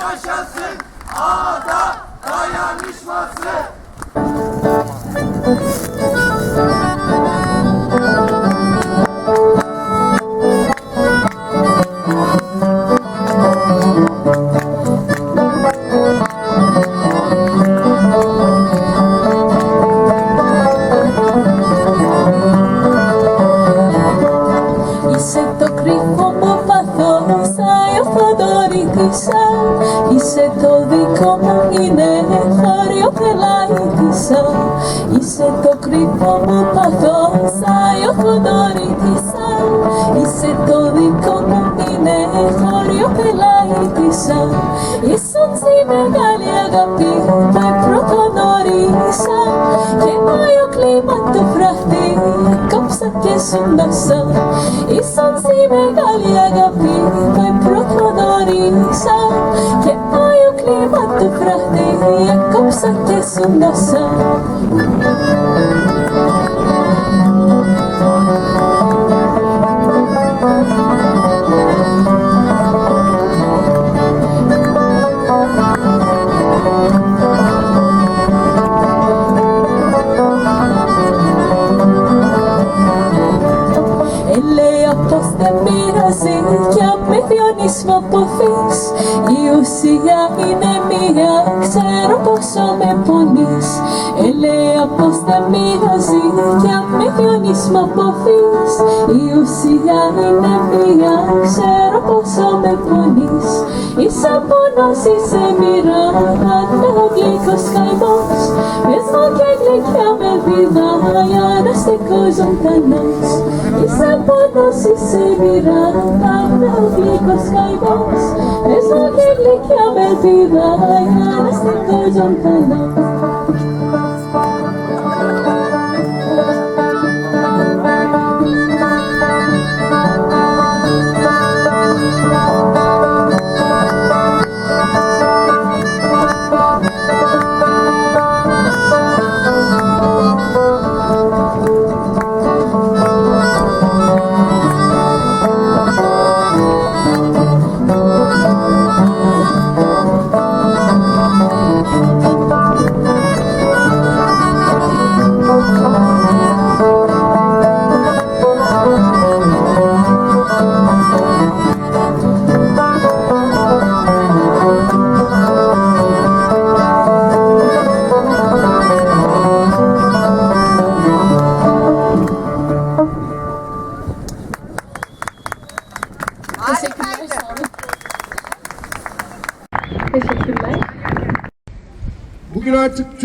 yaşasın ada dayanışması. Isso é tão crível, papai, não saia, fador. Το δικό μου είναι θάριο πελάιτησα Είσαι το κρυφό μου παθό σάιο χοντορίτησα Είσαι το δικό μου είναι θάριο πελάιτησα ήσαν τσι μεγάλη αγάπη με πρωτονωρίσα Και μάιο κλίμα το φραχτή κόψα και σουντάσα Είσαι τσι μεγάλη αγάπη με πρωτονωρίσα Και πάει співати крахти, як копсати сум носа. Λέω πως δεν πειράζει κι αν με διώνεις μ' αποφύγεις. Η ουσία είναι μία, ξέρω πόσο με πονείς. Είσαι πόνος, είσαι μοίρα, ο γλυκός καημός Πες μου και γλυκιά με βιδάει, αναστικό ζωντανός. Είσαι πόνος, είσαι μοίρα, ο γλυκός καημός Πες μου και γλυκιά με βιδάει, αναστικό ζωντανός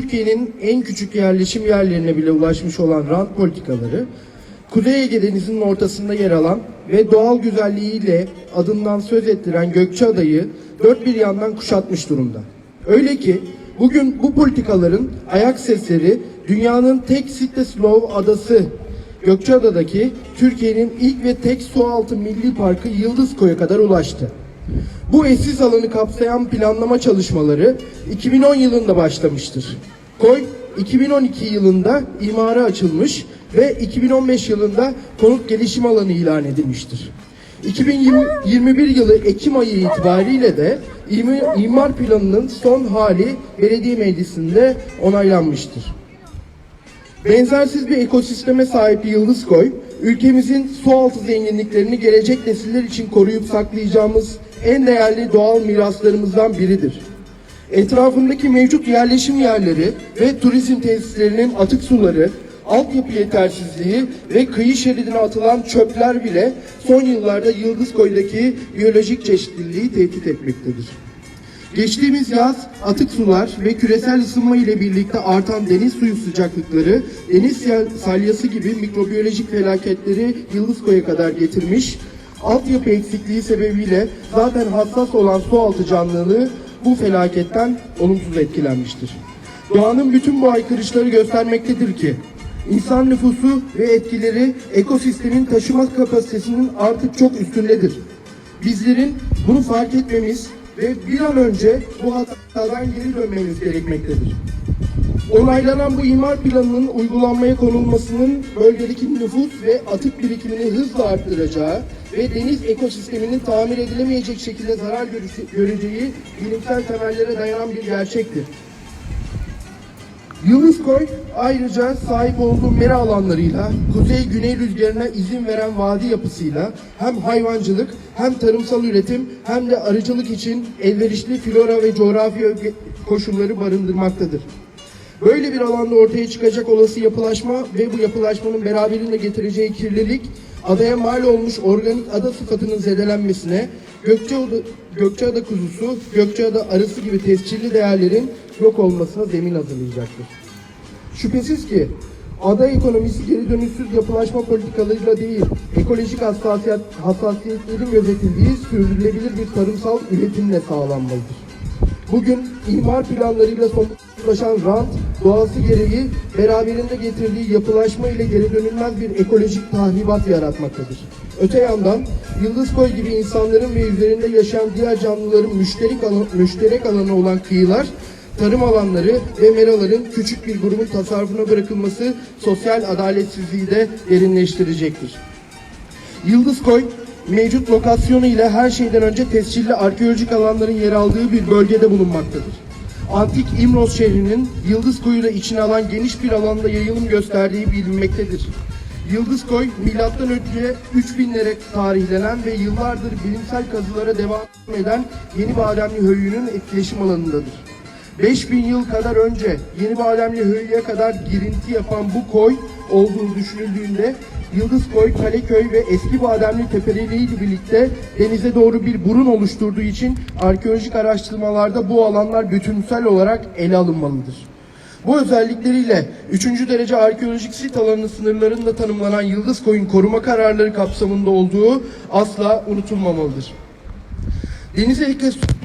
Türkiye'nin en küçük yerleşim yerlerine bile ulaşmış olan rant politikaları, Kuzey Ege Denizi'nin ortasında yer alan ve doğal güzelliğiyle adından söz ettiren Gökçeada'yı dört bir yandan kuşatmış durumda. Öyle ki bugün bu politikaların ayak sesleri dünyanın tek site slow adası Gökçeada'daki Türkiye'nin ilk ve tek sualtı milli parkı Yıldız Koy'a kadar ulaştı. Bu eşsiz alanı kapsayan planlama çalışmaları 2010 yılında başlamıştır. Koy 2012 yılında imara açılmış ve 2015 yılında konut gelişim alanı ilan edilmiştir. 2021 yılı Ekim ayı itibariyle de im- imar planının son hali belediye meclisinde onaylanmıştır. Benzersiz bir ekosisteme sahip Yıldız Koy, ülkemizin sualtı zenginliklerini gelecek nesiller için koruyup saklayacağımız en değerli doğal miraslarımızdan biridir. Etrafındaki mevcut yerleşim yerleri ve turizm tesislerinin atık suları, altyapı yetersizliği ve kıyı şeridine atılan çöpler bile son yıllarda Yıldız Koy'daki biyolojik çeşitliliği tehdit etmektedir. Geçtiğimiz yaz atık sular ve küresel ısınma ile birlikte artan deniz suyu sıcaklıkları, deniz salyası gibi mikrobiyolojik felaketleri Yıldız Koy'a kadar getirmiş. Altyapı eksikliği sebebiyle zaten hassas olan sualtı canlılığı bu felaketten olumsuz etkilenmiştir. Doğanın bütün bu aykırışları göstermektedir ki insan nüfusu ve etkileri ekosistemin taşıma kapasitesinin artık çok üstündedir. Bizlerin bunu fark etmemiz ve bir an önce bu hatadan geri dönmemiz gerekmektedir. Onaylanan bu imar planının uygulanmaya konulmasının bölgedeki nüfus ve atık birikimini hızla arttıracağı ve deniz ekosisteminin tamir edilemeyecek şekilde zarar görece- göreceği bilimsel temellere dayanan bir gerçektir. Yıldızkoy ayrıca sahip olduğu mera alanlarıyla, kuzey-güney rüzgarına izin veren vadi yapısıyla hem hayvancılık hem tarımsal üretim hem de arıcılık için elverişli flora ve coğrafya koşulları barındırmaktadır. Böyle bir alanda ortaya çıkacak olası yapılaşma ve bu yapılaşmanın beraberinde getireceği kirlilik, adaya mal olmuş organik ada sıfatının zedelenmesine, Gökçeada, Gökçeada kuzusu, Gökçeada arısı gibi tescilli değerlerin yok olmasına zemin hazırlayacaktır. Şüphesiz ki ada ekonomisi geri dönüşsüz yapılaşma politikalarıyla değil, ekolojik hassasiyet, hassasiyetlerin gözetildiği sürdürülebilir bir tarımsal üretimle sağlanmalıdır. Bugün imar planlarıyla somutlaşan rant, doğası gereği beraberinde getirdiği yapılaşma ile geri dönülmez bir ekolojik tahribat yaratmaktadır. Öte yandan Yıldızkoy gibi insanların ve üzerinde yaşayan diğer canlıların müşterek, alan, müşterek alanı olan kıyılar, tarım alanları ve meraların küçük bir grubun tasarrufuna bırakılması sosyal adaletsizliği de derinleştirecektir. Yıldızkoy mevcut lokasyonu ile her şeyden önce tescilli arkeolojik alanların yer aldığı bir bölgede bulunmaktadır. Antik İmros şehrinin Yıldızkoy'u da içine alan geniş bir alanda yayılım gösterdiği bilinmektedir. Yıldızkoy milattan önce 3000'lere tarihlenen ve yıllardır bilimsel kazılara devam eden Yeni Bademli Höyü'nün etkileşim alanındadır. 5000 yıl kadar önce Yeni Bademli Höyü'ye kadar girinti yapan bu koy olduğunu düşünüldüğünde Yıldızkoy, Kaleköy ve Eski Bademli Tepeleriyle ile birlikte denize doğru bir burun oluşturduğu için arkeolojik araştırmalarda bu alanlar bütünsel olarak ele alınmalıdır. Bu özellikleriyle 3. derece arkeolojik sit alanı sınırlarında tanımlanan Yıldızkoy'un koruma kararları kapsamında olduğu asla unutulmamalıdır. Deniz ekosistemi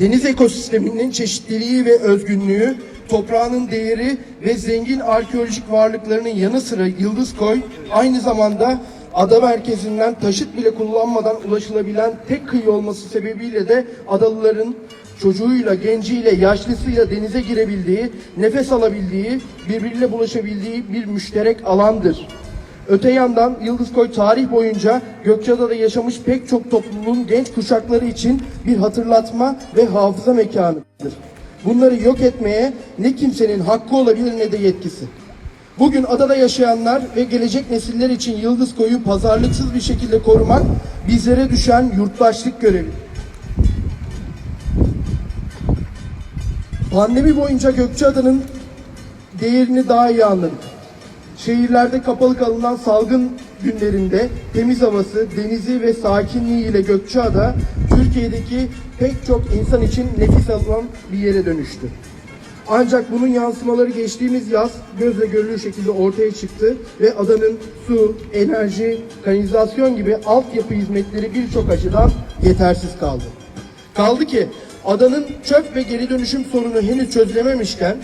Deniz ekosisteminin çeşitliliği ve özgünlüğü, toprağının değeri ve zengin arkeolojik varlıklarının yanı sıra Yıldızkoy aynı zamanda ada merkezinden taşıt bile kullanmadan ulaşılabilen tek kıyı olması sebebiyle de adalıların çocuğuyla, genciyle, yaşlısıyla denize girebildiği, nefes alabildiği, birbiriyle bulaşabildiği bir müşterek alandır. Öte yandan Yıldızkoy tarih boyunca Gökçeada'da yaşamış pek çok topluluğun genç kuşakları için bir hatırlatma ve hafıza mekanıdır. Bunları yok etmeye ne kimsenin hakkı olabilir ne de yetkisi. Bugün adada yaşayanlar ve gelecek nesiller için Yıldızkoy'u pazarlıksız bir şekilde korumak bizlere düşen yurttaşlık görevi. Pandemi boyunca Gökçeada'nın değerini daha iyi anladık. Şehirlerde kapalı kalınan salgın günlerinde temiz havası, denizi ve sakinliği ile Gökçeada Türkiye'deki pek çok insan için nefis alan bir yere dönüştü. Ancak bunun yansımaları geçtiğimiz yaz gözle görülür şekilde ortaya çıktı ve adanın su, enerji, kanalizasyon gibi altyapı hizmetleri birçok açıdan yetersiz kaldı. Kaldı ki adanın çöp ve geri dönüşüm sorunu henüz çözülememişken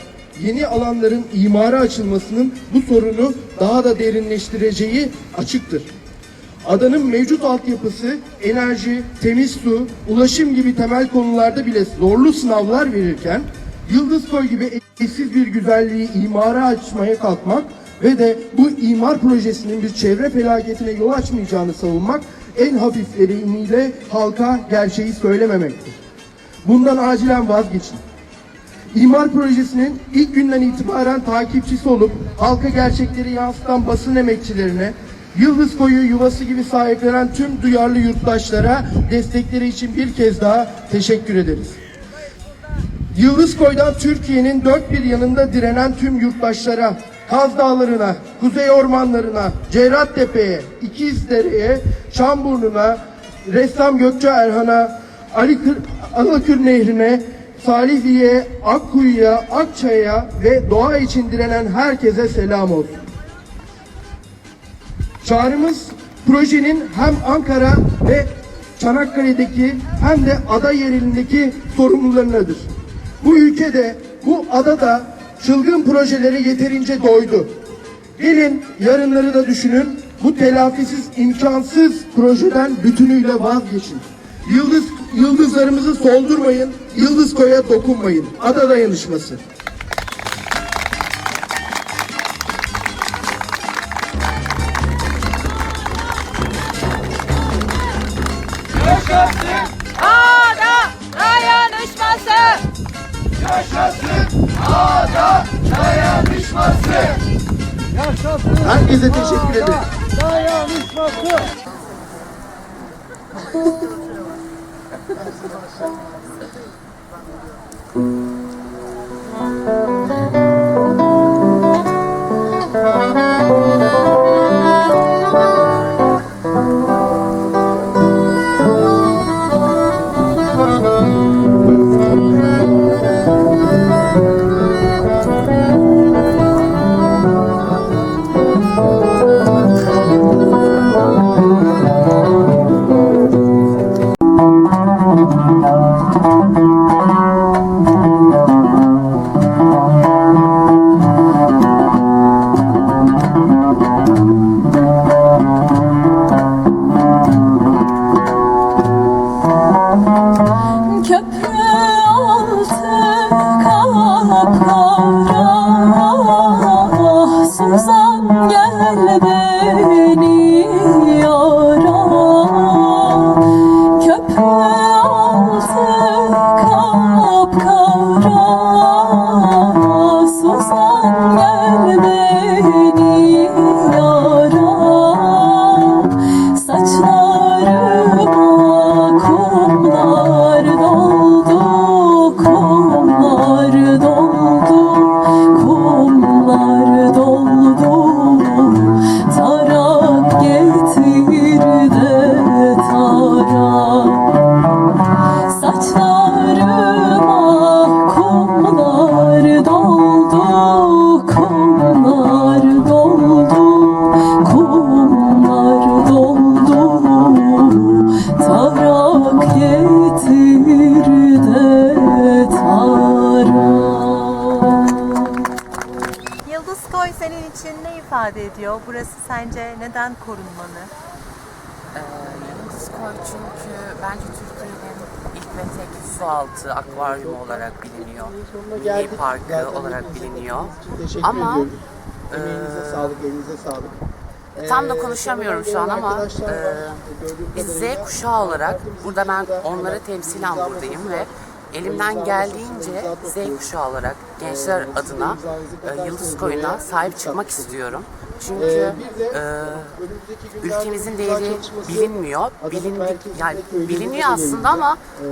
yeni alanların imara açılmasının bu sorunu daha da derinleştireceği açıktır. Adanın mevcut altyapısı, enerji, temiz su, ulaşım gibi temel konularda bile zorlu sınavlar verirken, Yıldızkoy gibi eşsiz bir güzelliği imara açmaya kalkmak ve de bu imar projesinin bir çevre felaketine yol açmayacağını savunmak en hafifleriyle halka gerçeği söylememektir. Bundan acilen vazgeçin. İmar projesinin ilk günden itibaren takipçisi olup halka gerçekleri yansıtan basın emekçilerine, Yıldız Koyu yuvası gibi sahiplenen tüm duyarlı yurttaşlara destekleri için bir kez daha teşekkür ederiz. Yıldız Koy'dan Türkiye'nin dört bir yanında direnen tüm yurttaşlara, Kaz Dağları'na, Kuzey Ormanları'na, Cerrahtepe'ye, İkizdere'ye, Çamburnu'na, Ressam Gökçe Erhan'a, Ali Kır, Alakır Nehri'ne, Salihli'ye, Akkuyu'ya, Akçay'a ve doğa için direnen herkese selam olsun. Çağrımız projenin hem Ankara ve Çanakkale'deki hem de ada yerelindeki sorumlularınadır. Bu ülkede, bu adada çılgın projelere yeterince doydu. Gelin yarınları da düşünün. Bu telafisiz, imkansız projeden bütünüyle vazgeçin. Yıldız, Yıldızlarımızı soldurmayın, Yıldız Koy'a dokunmayın. Ada dayanışması. Yaşasın ada dayanışması. Yaşasın ada dayanışması. Yaşasın. Herkese teşekkür ederim. Dayanışması. Thank you. Ve tek su altı akvaryumu olarak biliniyor. Milli Parkı olarak biliniyor. Teşekkür Ama ediyoruz. e, Emeğinize sağlık, elinize sağlık. tam da konuşamıyorum şu an ama e, biz Z kuşağı olarak burada ben onları temsilen buradayım ve elimden geldiğince Z kuşağı olarak gençler adına e, Yıldız Koyun'a sahip çıkmak istiyorum. Çünkü e, önümüzdeki günlerde ülkemizin değeri bilinmiyor. Adanın Bilin, merkezinde yani biliniyor aslında ama Ee,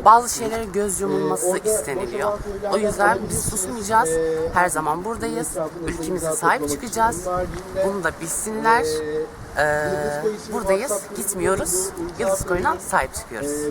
e, bazı şeylere göz yumulması isteniliyor. O yüzden biz susmayacağız. Ee, Her zaman buradayız. Ülkemize sahip çıkacağız. Bunu da bilsinler. e, Ee, buradayız. Gitmiyoruz. Yıldız Koyun'a sahip çıkıyoruz. e,